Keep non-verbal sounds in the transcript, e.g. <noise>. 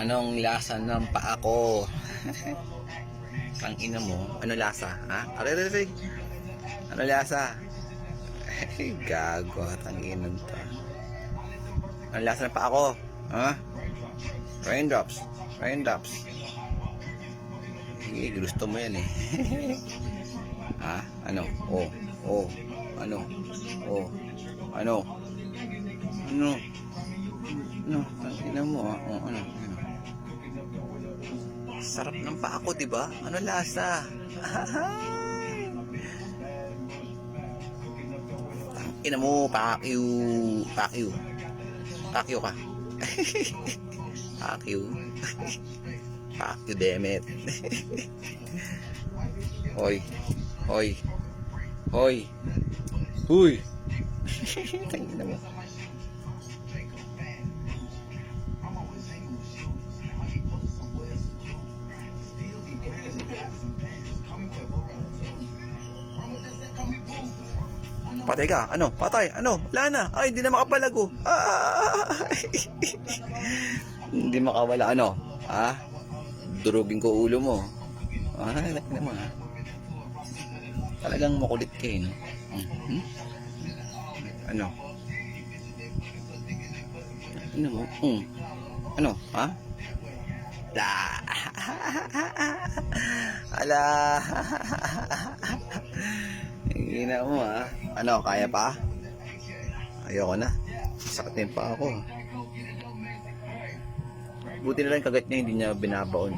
Anong lasa ng paa ko? <laughs> Tang ina mo. Ano lasa? Ha? Aray, aray, aray. Ano lasa? Ay, gago. Tang ina to. Ano lasa ng paa ko? Ha? Raindrops. Raindrops. Sige, gusto mo yan eh. <laughs> ha? Ano? Oh. Oh. Ano? Oh. Ano? Ano? Ano? Ang ina mo ah. Oh, ano? Ano? Sarap ng paa ko, di ba? Ano lasa? <laughs> Ina mo, pakyu. Pakyu. Pakyu ka. <laughs> Pakyu. Pakyu, <laughs> demet. Hoy. Hoy. Hoy. Huy. Tingnan mo. Patay ka. Ano? Patay. Ano? Wala na. Ay, hindi na makapalago. Ah! <laughs> hindi makawala. Ano? Ha? Durugin ko ulo mo. Ah, laki naman. Talagang makulit ka eh, no? Mhm. Ano? Ano mo? Mm. Ano? Ha? La. <laughs> Ala. <laughs> Hina mo ha. Ano, kaya pa? Ayoko na. Sakit na yung paa ko. Buti na lang kagat niya, hindi niya binabaon.